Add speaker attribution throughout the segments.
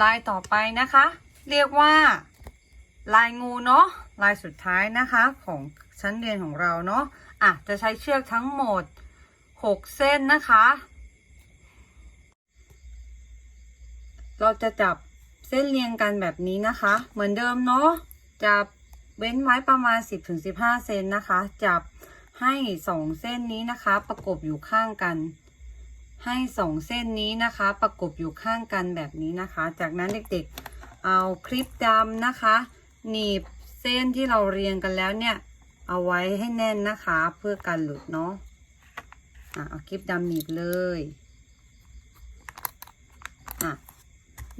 Speaker 1: ลายต่อไปนะคะ เรียกว่า ลายงูเนาะลายสุดท้ายนะคะของชั้นเรียนของเราเนาะอะจะใช้เชือกทั้งหมด 6 เส้นนะคะ เราจะจับเส้นเรียงกันแบบนี้นะคะ เหมือนเดิมเนาะจับเว้นไว้ประมาณ 10-15 เซนนะคะ จับให้สองเส้นนี้นะคะ ประกบอยู่ข้างกัน ให้สองเส้นนี้นะคะ ประกบอยู่ข้างกันแบบนี้นะคะ จากนั้นเด็กๆเอาคลิปดำนะคะ หนีบเส้นที่เราเรียงกันแล้วเนี่ย เอาไว้ให้แน่นนะคะเพื่อกันหลุดเนาะอะเอาคลิปดำหนีบเลยอะ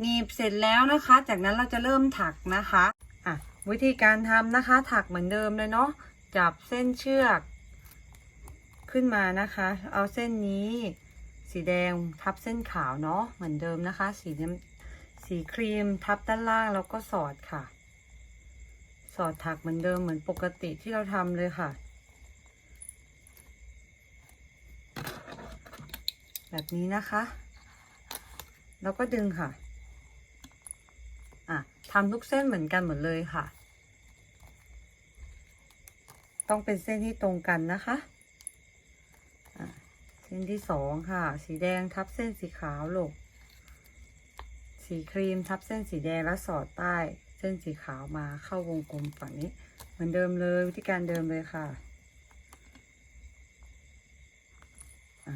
Speaker 1: หนีบเสร็จแล้วนะคะ จากนั้นเราจะเริ่มถักนะคะอะวิธีการทำนะคะ ถักเหมือนเดิมเลยเนาะจับเส้นเชือกขึ้นมานะคะ เอาเส้นนี้ สีแดงทับเส้นขาวเนาะเหมือนเดิมนะคะ สีน้ำสีครีมทับด้านล่างแล้วก็สอดค่ะ สอดถักเหมือนเดิมเหมือนปกติที่เราทำเลยค่ะ แบบนี้นะคะ แล้วก็ดึงค่ะอะทำทุกเส้นเหมือนกันหมดเลยค่ะ ต้องเป็นเส้นที่ตรงกันนะคะ ส้นที่สองค่ะ สีแดงทับเส้นสีขาวลงสีครีมทับเส้นสีแดงแล้วสอดใต้ เส้นสีขาวมาเข้าวงกลมฝั่งนี้ เหมือนเดิมเลยวิธีการเดิมเลยค่ะะ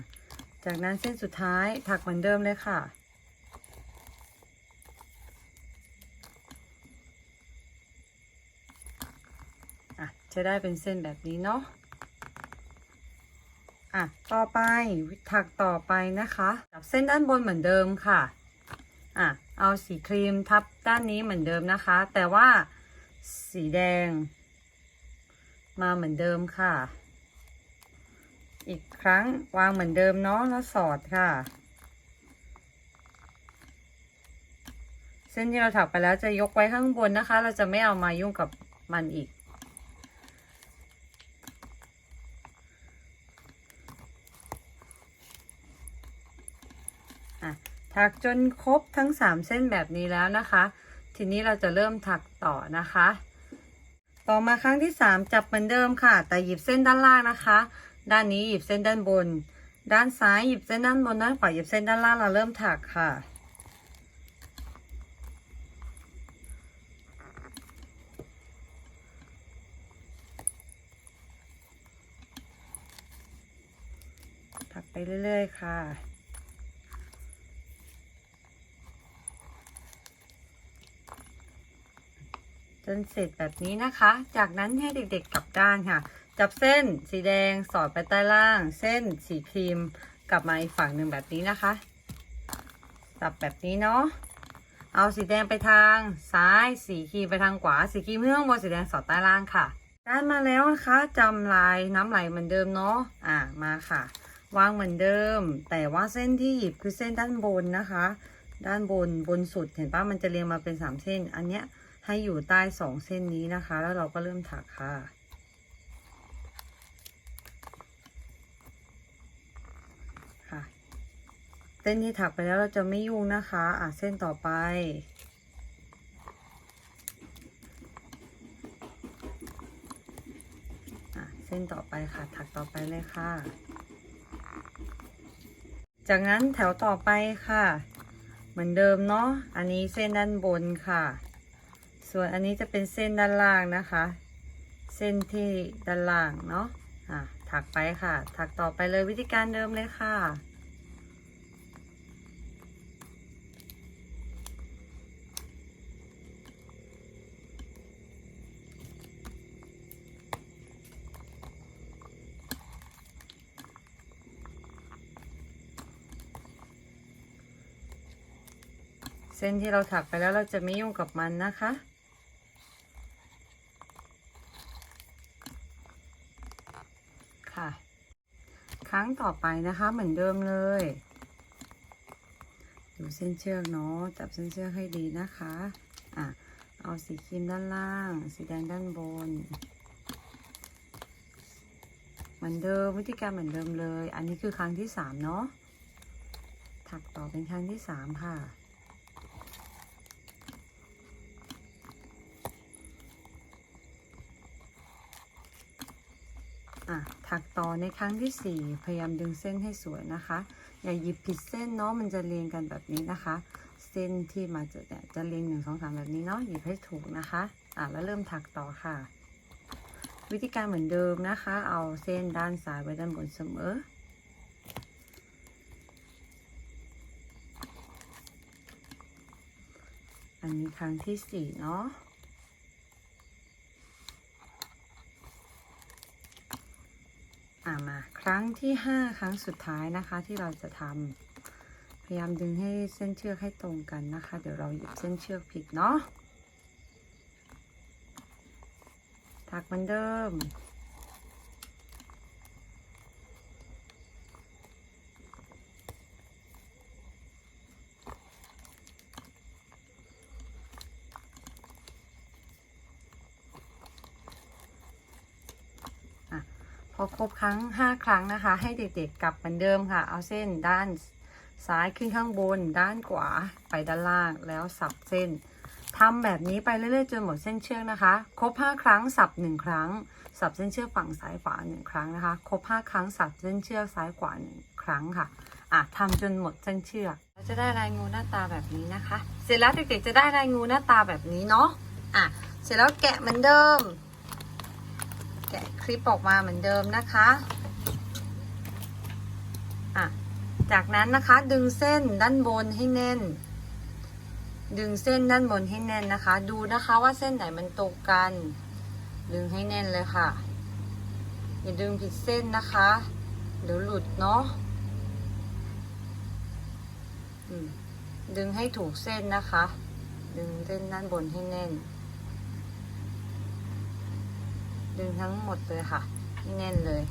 Speaker 1: จากนั้นเส้นสุดท้ายถักเหมือนเดิมเลยค่ะจะได้เป็นเส้นแบบนี้เนาะ ต่อไปถักต่อไปนะคะจับเส้นด้านบนเหมือนเดิมค่ะอะเอาสีครีมทับด้านนี้เหมือนเดิมนะคะ แต่ว่าสีแดง มาเหมือนเดิมค่ะ อีกครั้งวางเหมือนเดิมเนาะแล้วสอดค่ะ เส้นที่เราถักไปแล้วจะยกไว้ข้างบนนะคะ เราจะไม่เอามายุ่งกับมันอีก ถักจนครบทั้ง 3 เส้นแบบนี้แล้วนะคะ ทีนี้เราจะเริ่มถักต่อนะคะ ต่อมาครั้งที่ 3 จับเหมือนเดิมค่ะ แต่หยิบเส้นด้านล่างนะคะ ด้านนี้หยิบเส้นด้านบน ด้านซ้ายหยิบเส้นด้านบนด้านขวาหยิบเส้นด้านล่างเราเริ่มถักค่ะถักไปเรื่อย ๆ ค่ะ จนเสร็จแบบนี้นะคะ จากนั้นให้เด็กๆกลับด้านค่ะ จับเส้นสีแดงสอดไปใต้ล่าง เส้นสีครีมกลับมาอีกฝั่งหนึ่งแบบนี้นะคะ จับแบบนี้เนาะ เอาสีแดงไปทางซ้าย สีครีมไปทางขวา สีครีมข้างบนสีแดงสอดใต้ล่างค่ะ ได้มาแล้วนะคะจำลายน้ำไหลเหมือนเดิมเนาะ อ่ามาค่ะ วางเหมือนเดิม แต่ว่าเส้นที่หยิบคือเส้นด้านบนนะคะ ด้านบนบนสุดเห็นปะมันจะเรียงมาเป็นสามเส้น อันเนี้ย ให้อยู่ใต้สองเส้นนี้นะคะ แล้วเราก็เริ่มถักค่ะ ค่ะ เส้นที่ถักไปแล้วเราจะไม่ยุ่งนะคะ อะเส้นต่อไปอะเส้นต่อไปค่ะ ถักต่อไปเลยค่ะ จากนั้นแถวต่อไปค่ะ เหมือนเดิมเนาะ อันนี้เส้นด้านบนค่ะ ส่วนอันนี้จะเป็นเส้นด้านล่างนะคะ เส้นที่ด้านล่างเนาะอะถักไปค่ะ ถักต่อไปเลยวิธีการเดิมเลยค่ะเส้นที่เราถักไปแล้วเราจะไม่ยุ่งกับมันนะคะค่ะ ครั้งต่อไปนะคะเหมือนเดิมเลยดูเส้นเชือกเนาะจับเส้นเชือกให้ดีนะคะอะเอาสีครีมด้านล่าง สีแดงด้านบน เหมือนเดิมวิธีการเหมือนเดิมเลย อันนี้คือครั้งที่สามเนาะถักต่อเป็นครั้งที่สามค่ะ อะถัก ต่อในครั้งที่สี่พยายามดึงเส้นให้สวยนะคะ อย่าหยิบผิดเส้นเนาะมันจะเรียงกันแบบนี้นะคะ เส้นที่มาจะเนี่ยจะเรียงหนึ่งสองสามแบบนี้เนาะหยิบให้ถูกนะคะอะแล้วเริ่มถักต่อค่ะ วิธีการเหมือนเดิมนะคะ เอาเส้นด้านซ้ายไว้ด้านบนเสมออันนี้ครั้งที่สี่เนาะ อ่า มาครั้งที่ห้าครั้งสุดท้ายนะคะที่เราจะทำพยายามดึงให้เส้นเชือกให้ตรงกันนะคะ เดี๋ยวเราหยิบเส้นเชือกผิดเนาะถักเหมือนเดิม พอครบครั้ง 5 ครั้งนะคะ ให้เด็กๆกลับเหมือนเดิมค่ะ เอาเส้นด้านซ้ายขึ้นข้างบน ด้านขวาไปด้านล่างแล้วสับเส้นทำแบบนี้ไปเรื่อยๆจนหมดเส้นเชือกนะคะ ครบ 5 ครั้งสับ 1 ครั้ง สับเส้นเชือกฝั่งซ้ายขวา 1 ครั้งนะคะ ครบ 5 ครั้งสับเส้นเชือกซ้ายขวา 1 ครั้งค่ะอะทำจนหมดเส้นเชือกเราจะได้ลายงูหน้าตาแบบนี้นะคะ เสร็จแล้วเด็กๆจะได้ลายงูหน้าตาแบบนี้เนาะอะเสร็จแล้วแกะเหมือนเดิมะคลิปออกมาเหมือนเดิมนะคะอะจากนั้นนะคะดึงเส้นด้านบนให้แน่น ดึงเส้นด้านบนให้แน่นนะคะ ดูนะคะว่าเส้นไหนมันตรงกัน ดึงให้แน่นเลยค่ะอย่าดึงผิดเส้นนะคะ เดี๋ยวหลุดเนาะดึงให้ถูกเส้นนะคะ ดึงเส้นด้านบนให้แน่น ดึงทั้งหมดเลยค่ะให้แน่นเลย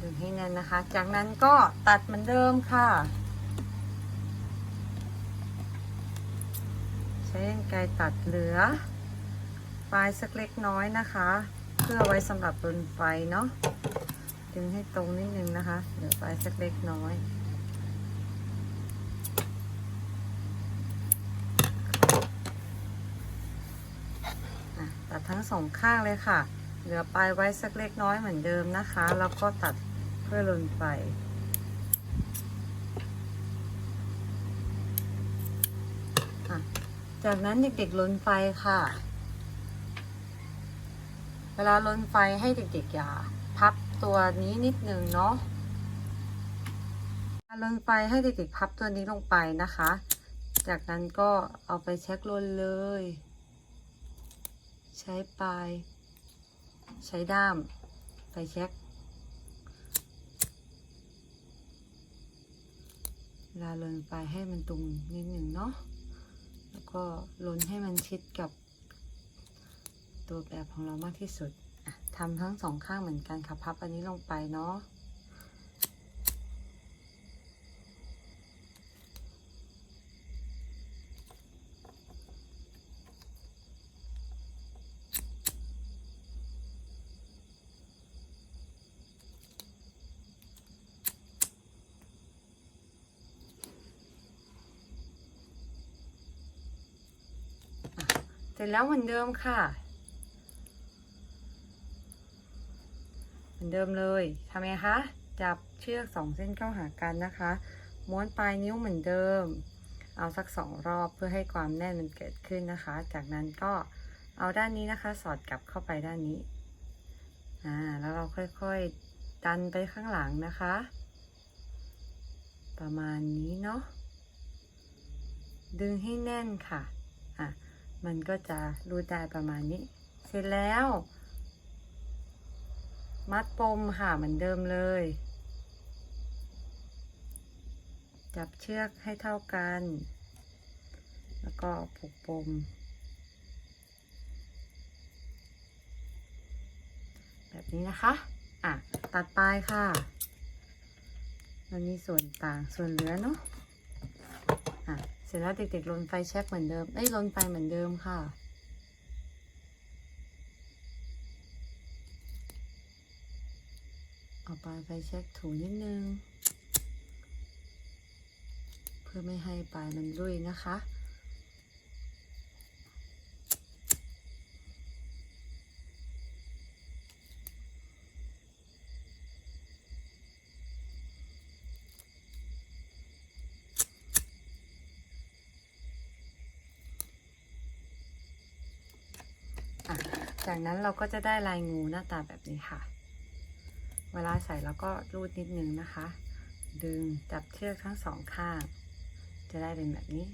Speaker 1: ดึงให้แน่นนะคะ จากนั้นก็ตัดเหมือนเดิมค่ะ ใช้กรรไกรตัดเหลือปลายสักเล็กน้อยนะคะ เพื่อไว้สำหรับบนไฟเนาะดึงให้ตรงนิดนึงนะคะ เหลือปลายสักเล็กน้อย อะตัด ทั้งสองข้างเลยค่ะ เหลือปลายไว้สักเล็กน้อยเหมือนเดิมนะคะ แล้วก็ตัดเพื่อลนไฟจากนั้นเด็กๆลนไฟค่ะ เวลาลนไฟให้เด็กๆอย่าพับตัวนี้นิดนึงเนาะลนไฟให้เด็กๆพับตัวนี้ลงไปนะคะ จากนั้นก็เอาไปเช็คลนเลย ใช้ปลาย ใช้ด้ามไปเช็คลาลนไปให้มันตรงนิดหนึ่งเนาะ แล้วก็ลนให้มันชิดกับตัวแบบของเรามากที่สุดทำทั้งสองข้างเหมือนกันค่ะพับอันนี้ลงไปเนาะ เสร็จแล้วเหมือนเดิมค่ะ เหมือนเดิมเลยทำไงคะ จับเชือกสองเส้นเข้าหากันนะคะ ม้วนปลายนิ้วเหมือนเดิม เอาสักสองรอบเพื่อให้ความแน่นมันเกิดขึ้นนะคะ จากนั้นก็เอาด้านนี้นะคะ สอดกลับเข้าไปด้านนี้ อ่า แล้วเราค่อยๆ ดันไปข้างหลังนะคะ ประมาณนี้เนาะ ดึงให้แน่นค่ะ อะ มันก็จะรูดได้ประมาณนี้ เสร็จแล้ว มัดปมค่ะเหมือนเดิมเลย จับเชือกให้เท่ากัน แล้วก็ผูกปม แบบนี้นะคะ อะ ตัดปลายค่ะ มันมีส่วนต่างส่วนเหลือเนาะอะ เสร็จแล้วเด็กๆลนไฟแช็กเหมือนเดิมเอ้ยลนไฟเหมือนเดิมค่ะเอาปลายไฟแช็กถูนิดนึง เพื่อไม่ให้ปลายมันรุ่ยนะคะ จากนั้นเราก็จะได้ลายงูหน้าตาแบบนี้ค่ะ เวลาใส่เราก็รูดนิดนึงนะคะ ดึงจับเชือกทั้งสองข้าง จะได้เป็นแบบนี้